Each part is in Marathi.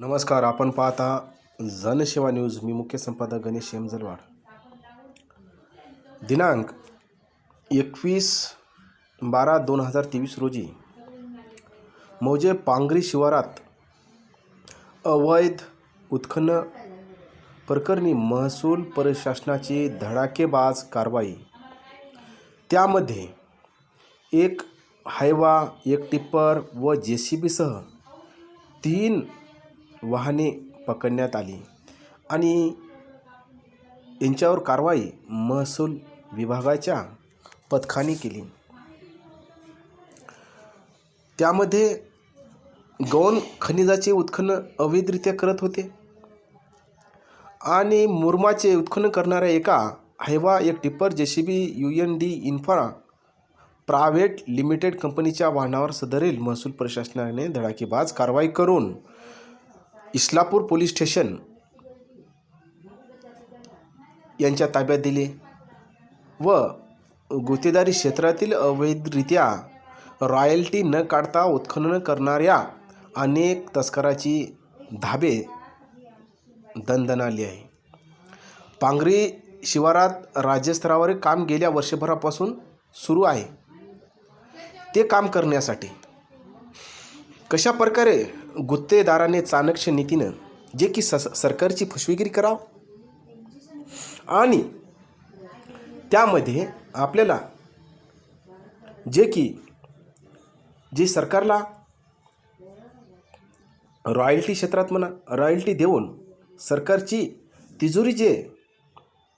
नमस्कार आपण पाहता जनसेवा न्यूज. मी मुख्य संपादक गणेश हेमजलवाड दिनांक एकवीस बारा दोन हजार तेवीस रोजी मौजे पांगरी शिवारात अवैध उत्खनन प्रकरणी महसूल प्रशासनाची धडाकेबाज कारवाई. त्यामध्ये एक हायवा एक टिप्पर व जे सी बीसह तीन वाहने पकडण्यात आली. आणि यांच्यावर कारवाई महसूल विभागाच्या पथकाने केली. त्यामध्ये गौण खनिजाचे उत्खनन अवैधरित्या करत होते आणि मुरमाचे उत्खनन करणाऱ्या एका हैवा एक tipper J C B U N D infra private limited कंपनीच्या वाहनावर सदरील महसूल प्रशासनाने धडाकेबाज कारवाई करून इस्लापूर पोलीस स्टेशन यांच्या ताब्यात दिले व गुत्तेदारी क्षेत्रातील अवैधरित्या रॉयल्टी न काढता उत्खनन करणाऱ्या अनेक तस्कराची धाबे दणदणाली आहे. पांगरी शिवारात राज्यस्तरावर काम गेल्या वर्षभरापासून सुरू आहे. ते काम करण्यासाठी कशा प्रकारे गुत्तेदाराने चाणक्य नीतीनं जे की स सरकारची फसवेगिरी करावं? आणि त्यामध्ये आपल्याला जे की जे सरकारला रॉयल्टी क्षेत्रात म्हणा रॉयल्टी देऊन सरकारची तिजोरी जे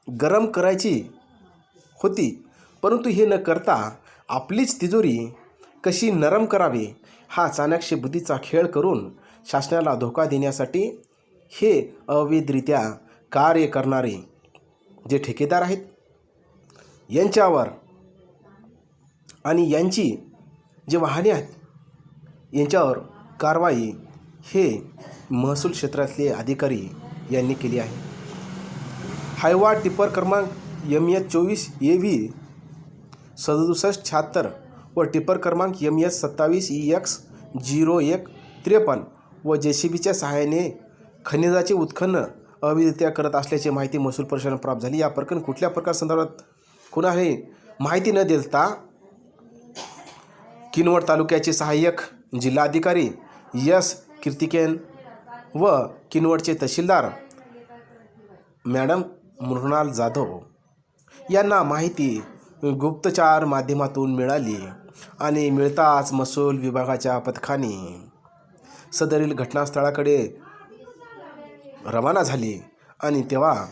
गरम करायची होती परंतु हे न करता आपलीच तिजोरी कशी नरम करावी हा चाणक्य बुद्धीचा खेळ करून शासनाला धोका देण्यासाठी हे अवैधरित्या कार्य करणारे जे ठेकेदार आहेत यांच्यावर आणि यांची जे वाहने आहेत यांच्यावर कारवाई हे महसूल क्षेत्रातले अधिकारी यांनी केली आहे. हायवा टिपर क्रमांक एम एच चोवीस ए व्ही सदुसष्ट शहात्तर व टिपर क्रमांक एम एस सत्तावीस ई एक्स झिरो एक त्रेपन्न व जे सी बीच्या सहाय्याने खनिजाचे उत्खनन अवैधरित्या करत असल्याची माहिती महसूल प्रशासन प्राप्त झाली. या प्रकरण कुठल्या प्रकार संदर्भात? कुणाही माहिती न देता किनवट तालुक्याचे सहाय्यक जिल्हाधिकारी यस कीर्तिकेन व किनवटचे तहसीलदार मॅडम मृणाल जाधव यांना माहिती गुप्तचार माध्यमातून मिळाली. आणि मिळताच महसूल विभागाच्या पथकाने सदरील घटनास्थळाकडे रवाना झाली आणि तेव्हा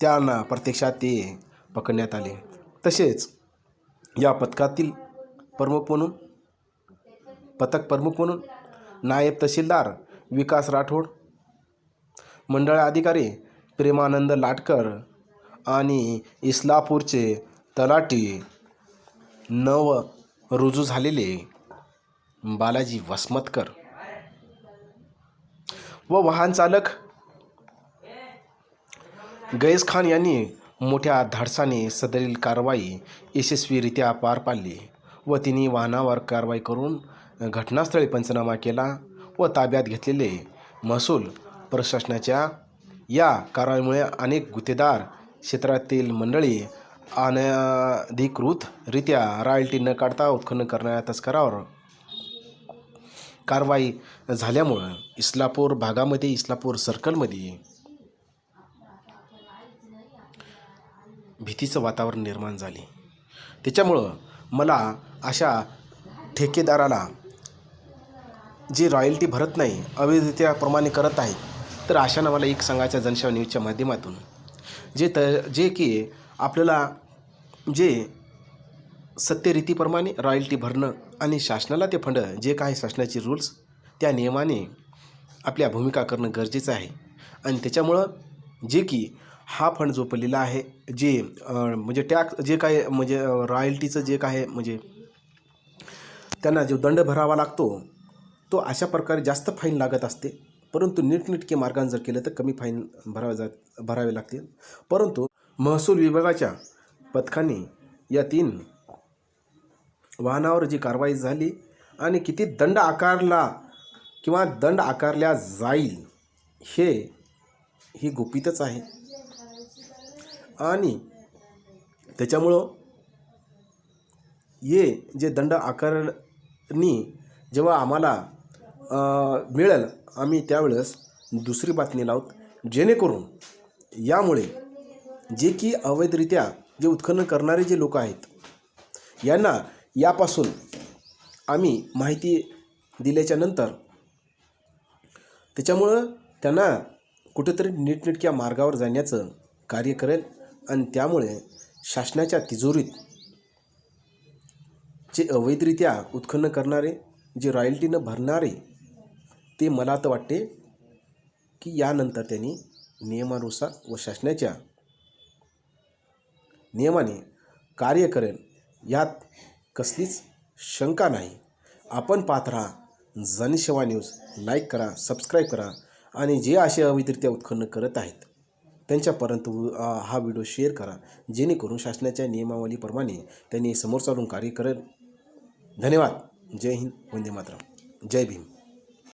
त्यांना प्रत्यक्षात ते पकडण्यात आले. तसेच या पथकातील प्रमुख म्हणून पथक प्रमुख म्हणून नायब तहसीलदार विकास राठोड मंडळ अधिकारी प्रेमानंद लाटकर आणि इस्लापूरचे तलाटी नव रुजू झालेले बालाजी वसमतकर व वाहन चालक गैस खान यांनी मोठ्या धाडसाने सदरील कारवाई यशस्वीरित्या पार पाडली व तिने वाहनावर कारवाई करून घटनास्थळी पंचनामा केला व ताब्यात घेतलेले महसूल प्रशासनाच्या या कारवाईमुळे अनेक गुत्तेदार क्षेत्रातील मंडळी अनधिकृतरित्या रॉयल्टी न काढता उत्खनन करणाऱ्या तस्करावर कारवाई झाल्यामुळं इस्लापूर भागामध्ये इस्लापूर सर्कलमध्ये भीतीचं वातावरण निर्माण झाले. त्याच्यामुळं मला अशा ठेकेदाराला जे रॉयल्टी भरत नाही अवैधरित्या प्रमाणे करत आहेत तर अशानं मला एक सांगायचं जनसेवा न्यूजच्या माध्यमातून. जे त जे की आपल्याला जे सत्यरीतीप्रमाणे रॉयल्टी भरणं आणि शासनाला ते फंड जे काही शासनाचे रूल्स त्या नियमाने आपल्या भूमिका करणं गरजेचं आहे. आणि त्याच्यामुळं जे की हा फंड जो पडलेला आहे जे म्हणजे टॅक्स जे काय म्हणजे रॉयल्टीचं जे काय म्हणजे त्यांना जो दंड भरावा लागतो तो अशा प्रकारे जास्त फाईन लागत असते. परंतु नीटनेटके मार्गाने जर केलं तर कमी फाईन भरावे जात भरावे लागतील. परंतु महसूल विभागाच्या पथकाने या तीन वाहनावर जी कारवाई झाली आणि किती दंड आकारला किंवा दंड आकारल्या जाईल हे ही गुपितच आहे. आणि त्याच्यामुळं ये जे दंड आकारणी जेव्हा आम्हाला मिळेल आम्ही त्यावेळेस दुसरी बातमी लावत जेणेकरून यामुळे जे की अवैधरित्या जे उत्खनन करणारे जे लोक आहेत यांना यापासून आम्ही माहिती दिल्याच्या नंतर त्याच्यामुळं त्यांना कुठेतरी नीटनेटक्या मार्गावर जाण्याचं कार्य करेल आणि त्यामुळे शासनाच्या तिजोरीत जे अवैधरित्या उत्खनन करणारे जे रॉयल्टीनं भरणारे ते मला तर वाटते की यानंतर त्यांनी नियमानुसार व शासनाच्या नियमाने कार्य करेन यात कसलीच शंका नाही. आपण पाहत राहा. जनसेवा न्यूज. लाईक करा सबस्क्राईब करा आणि जे असे अवैधरित्या उत्खनन करत आहेत त्यांच्यापर्यंत हा व्हिडिओ शेअर करा. जेणेकरून शासनाच्या नियमावलीप्रमाणे त्यांनी समोर चालून कार्य करेल. धन्यवाद. जय हिंद. वंदे मातरम. जय भीम.